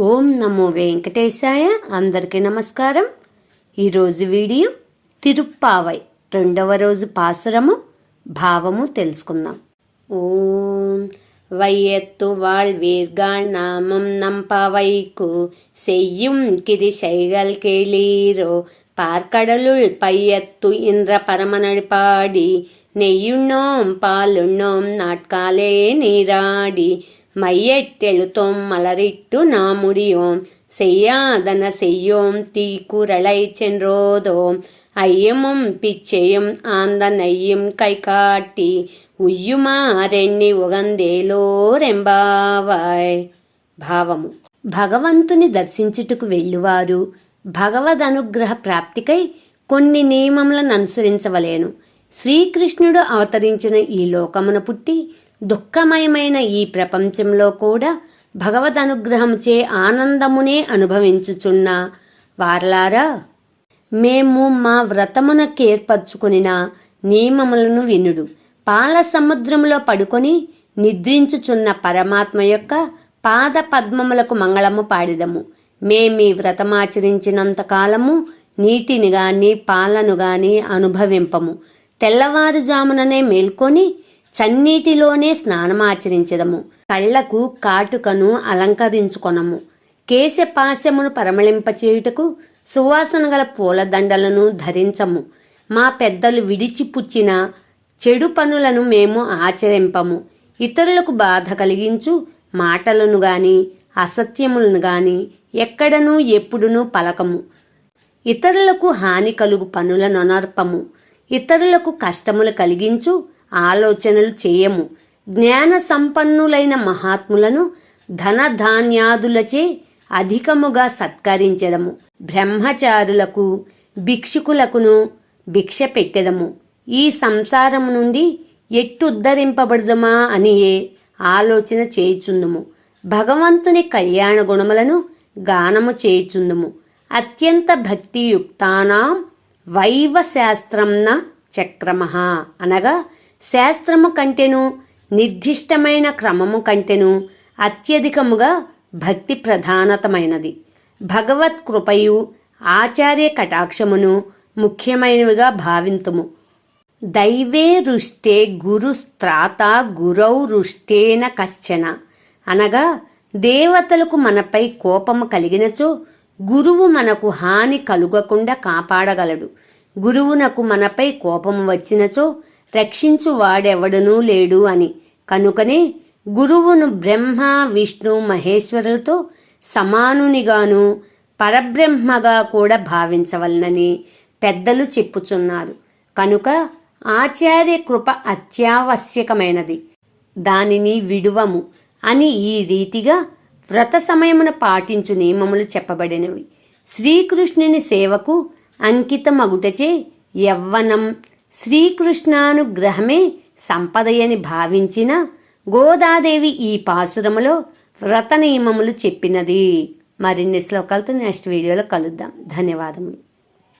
ఓం నమో వెంకటేశాయ అందరికీ నమస్కారం ఈరోజు వీడియో తిరుప్పావై రెండవ రోజు పాసురము భావము తెలుసుకుందాం ఓం வையத்து வாழ்வீர்கள் நாமம் நம்பவைக்கு செய்யும் கிரிசைகள் கேளீரோ பார்க்கடலுள் பையத்து என்ற பரமனடிப்பாடி நெய்யுண்ணோம் பாலுண்ணோம் நாட்காலே நீராடி மையட்டெழுத்தோம் மலரிட்டு நாமுடியோம் செய்யாதன செய்யோம் தீக்குரலை சென்றோதோம் ஐயமும் பிச்சையும் ஆந்த நெய்யும் கை காட்டி ఉయ్యుమారెన్ని ఉగందేలోరెంబావాయ్ భావము భగవంతుని దర్శించుటకు వెళ్ళువారు భగవదనుగ్రహ ప్రాప్తికై కొన్ని నియమములను అనుసరించవలేను శ్రీకృష్ణుడు అవతరించిన ఈ లోకమున పుట్టి దుఃఖమయమైన ఈ ప్రపంచంలో కూడా భగవదనుగ్రహముచే ఆనందమునే అనుభవించుచున్న వారలారా మేము మా వ్రతమునకేర్పరచుకునిన నియమములను వినుడు. పాల సముద్రములో పడుకొని నిద్రించుచున్న పరమాత్మ యొక్క పాద పద్మములకు మంగళము పాడిదము. మేమీ వ్రతమాచరించినంత కాలము నీటిని గాని పాలను గాని అనుభవింపము. తెల్లవారుజాముననే మేల్కొని చన్నీటిలోనే స్నానమాచరించదము. కళ్ళకు కాటుకను అలంకరించుకొనము. కేశపాశమును పరమళింపచేయుటకు సువాసన గల పూలదండలను ధరించము. మా పెద్దలు విడిచిపుచ్చిన చెడు పనులను మేము ఆచరింపము. ఇతరులకు బాధ కలిగించు మాటలను గాని అసత్యములను గాని ఎక్కడనూ ఎప్పుడునూ పలకము. ఇతరులకు హాని కలుగు పనులను అనర్పము. ఇతరులకు కష్టములు కలిగించు ఆలోచనలు చేయము. జ్ఞాన సంపన్నులైన మహాత్ములను ధనధాన్యాదులచే అధికముగా సత్కరించెదము. బ్రహ్మచారులకు భిక్షుకులకును భిక్ష పెట్టెదము. ఈ సంసారము నుండి ఎట్టుద్ధరింపబడదమా అనియే ఆలోచన చేయుచుందుము. భగవంతుని కళ్యాణ గుణములను గానము చేయుచుందుము. అత్యంత భక్తియుక్తానాం వైవ శాస్త్రంన అనగా శాస్త్రము కంటెను నిర్దిష్టమైన క్రమము కంటెను అత్యధికముగా భక్తి ప్రధానతమైనది. భగవత్ కృపయు ఆచార్య కటాక్షమును ముఖ్యమైనవిగా భావింతుము. దైవే రుష్టే గురుస్త్రాత గురౌ రుష్టేన కశ్చన. అనగా దేవతలకు మనపై కోపము కలిగినచో గురువు మనకు హాని కలుగకుండా కాపాడగలడు. గురువునకు మనపై కోపము వచ్చినచో రక్షించు వాడెవడనూ లేడు అని. కనుకనే గురువును బ్రహ్మ విష్ణు మహేశ్వరులతో సమానునిగాను పరబ్రహ్మగా కూడా భావించవలనని పెద్దలు చెప్పుచున్నారు. కనుక ఆచార్య కృప అత్యావశ్యకమైనది. దానిని విడువము అని ఈ రీతిగా వ్రత సమయమున పాటించు నియమములు చెప్పబడినవి. శ్రీకృష్ణుని సేవకు అంకితమగుటచే యవ్వనం శ్రీకృష్ణానుగ్రహమే సంపదయని భావించిన గోదాదేవి ఈ పాసురములో వ్రత నియమములు చెప్పినది. మరిన్ని శ్లోకాలతో నెక్స్ట్ వీడియోలో కలుద్దాం. ధన్యవాదములు.